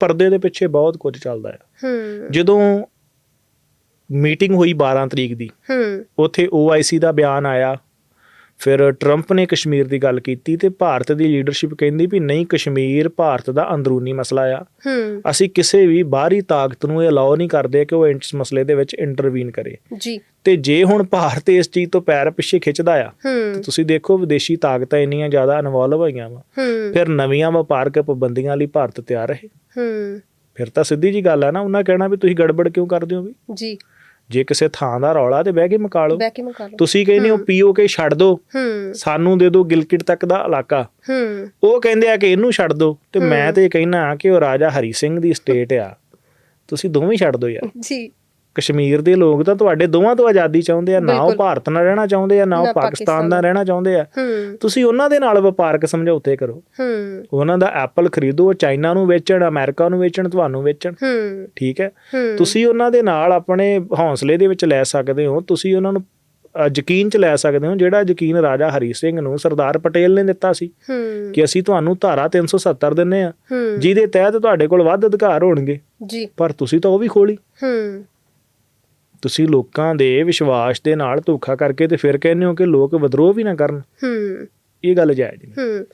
ਪਰਦੇ ਦੇ ਪਿੱਛੇ ਬਹੁਤ ਕੁਝ ਚੱਲਦਾ ਹੈ ਹੂੰ। ਜਦੋਂ ਮੀਟਿੰਗ ਹੋਈ 12 ਤਰੀਕ ਦੀ ਹੂੰ। ਉੱਥੇ OIC ਦਾ ਬਿਆਨ ਆਇਆ। ਫਿਰ ਟਰੰਪ ਨੇ ਕਸ਼ਮੀਰ ਦੀ ਗੱਲ ਕੀਤੀ ਤੇ ਭਾਰਤ ਦੀ ਲੀਡਰਸ਼ਿਪ ਕਹਿੰਦੀ ਵੀ ਨਹੀਂ ਕਸ਼ਮੀਰ ਭਾਰਤ ਦਾ ਅੰਦਰੂਨੀ ਮਸਲਾ ਆ। ਅਸੀਂ ਕਿਸੇ ਵੀ ਬਾਹਰੀ ਤਾਕਤ ਨੂੰ ਇਹ ਅਲਾਉ ਨਹੀਂ ਕਰਦੇ ਕਿ ਉਹ ਇਸ ਮਸਲੇ ਦੇ ਵਿੱਚ ਇੰਟਰਵੀਨ ਕਰੇ। ਜੀ। ਤੇ ਜੇ ਹੁਣ ਭਾਰਤ ਇਸ ਚੀਜ਼ ਤੋਂ ਪੈਰ ਪਿੱਛੇ ਖਿੱਚਦਾ ਆ ਹੂੰ। ਤੁਸੀਂ ਦੇਖੋ ਵਿਦੇਸ਼ੀ ਤਾਕਤਾਂ ਇੰਨੀਆਂ ਜ਼ਿਆਦਾ ਇਨਵੋਲਵ ਹੋਈਆਂ ਵਾ। ਫਿਰ ਨਵੀਆਂ ਵਪਾਰਕ ਪਾਬੰਦੀਆਂ ਲਈ ਭਾਰਤ ਤਿਆਰ ਰਹੇ। ਹੂੰ। ਫਿਰ ਤਾਂ ਸਿੱਧੀ ਜੀ ਗੱਲ ਆ ਨਾ ਉਹਨਾਂ ਕਹਿਣਾ ਵੀ ਤੁਸੀਂ ਗੜਬੜ ਕਿਉਂ ਕਰਦੇ ਹੋ ਵੀ? ਜੀ। ਜੇ ਕਿਸੇ ਥਾਂ ਦਾ ਰੌਲਾ ਤੇ ਬਹਿ ਕੇ ਮੁਕਾ ਲਓ। ਬੈਕ ਮੁਕਾ ਲਓ। ਤੁਸੀਂ ਕਹਿੰਦੇ ਹੋ ਹੂੰ। ਪੀਓਕੇ ਛੱਡ ਦਿਓ ਹੂੰ। ਸਾਨੂੰ ਦੇ ਦਿਓ ਗਿਲਕਿਟ ਤੱਕ ਦਾ ਇਲਾਕਾ। ਹੂੰ। ਉਹ ਕਹਿੰਦੇ ਆ ਕਿ ਇਹਨੂੰ ਛੱਡ ਦਿਓ ਤੇ ਮੈਂ। ਤੇ ਕਹਿਣਾ ਕਿ ਉਹ ਰਾਜਾ ਹਰੀ ਸਿੰਘ ਦੀ ਸਟੇਟ ਆ। ਤੁਸੀਂ ਦੋਵੇਂ ਛੱਡ ਦਿਓ ਯਾਰ। ਜੀ। ਕਸ਼ਮੀਰ ਦੇ ਲੋਕ ਤਾਂ ਤੁਹਾਡੇ ਦੋਵਾਂ ਤੋਂ ਆਜ਼ਾਦੀ ਚਾਹੁੰਦੇ ਆ ਨਾ ਉਹ। ਭਾਰਤ ਨਾਲ ਰਹਿਣਾ ਚਾਹੁੰਦੇ ਆ ਨਾ ਉਹ ਪਾਕਿਸਤਾਨ ਨਾਲ। ਰਹਿਣਾ ਚਾਹੁੰਦੇ ਆ। ਤੁਸੀਂ ਉਹਨਾਂ ਦੇ ਨਾਲ ਵਪਾਰਕ ਸਮਝੌਤੇ ਕਰੋ। ਉਹਨਾਂ ਦਾ ਐਪਲ ਖਰੀਦੋ ਚਾਈਨਾ ਨੂੰ ਵੇਚਣ ਅਮਰੀਕਾ ਨੂੰ ਵੇਚਣ ਤੁਹਾਨੂੰ ਵੇਚਣ। ਠੀਕ ਹੈ? ਤੁਸੀਂ ਉਹਨਾਂ ਦੇ ਨਾਲ ਆਪਣੇ ਹੌਸਲੇ ਦੇ ਵਿੱਚ ਲੈ ਸਕਦੇ ਹੋ। ਤੁਸੀਂ ਉਹਨਾਂ ਨੂੰ ਯਕੀਨ ਚ ਲੈ ਸਕਦੇ ਹੋ ਜਿਹੜਾ ਯਕੀਨ ਰਾਜਾ ਹਰੀ ਸਿੰਘ ਨੂੰ ਸਰਦਾਰ ਪਟੇਲ ਨੇ ਦਿੱਤਾ ਸੀ। ਕਿ ਅਸੀਂ ਤੁਹਾਨੂੰ ਧਾਰਾ 370 ਦਿੰਨੇ ਆ। ਜਿਹਦੇ ਤਹਿਤ ਤੁਹਾਡੇ ਕੋਲ ਵੱਧ ਅਧਿਕਾਰ ਹੋਣਗੇ। ਜੀ। ਪਰ ਤੁਸੀਂ ਤਾਂ ਉਹ ਵੀ ਖੋਲੀ ਹੂੰ। ਤੁਸੀਂ ਲੋਕਾਂ ਦੇ ਵਿਸ਼ਵਾਸ ਦੇ ਨਾਲ ਧੋਖਾ ਕਰਕੇ ਤੇ ਫਿਰ ਕਹਿੰਦੇ ਹੋ ਕਿ ਲੋਕ ਵਿਦਰੋਹ ਵੀ ਨਾ ਕਰਨ। ਹੂੰ। ਇਹ ਗੱਲ ਜਾਇਜ਼ ਨਹੀਂ। ਹੂੰ।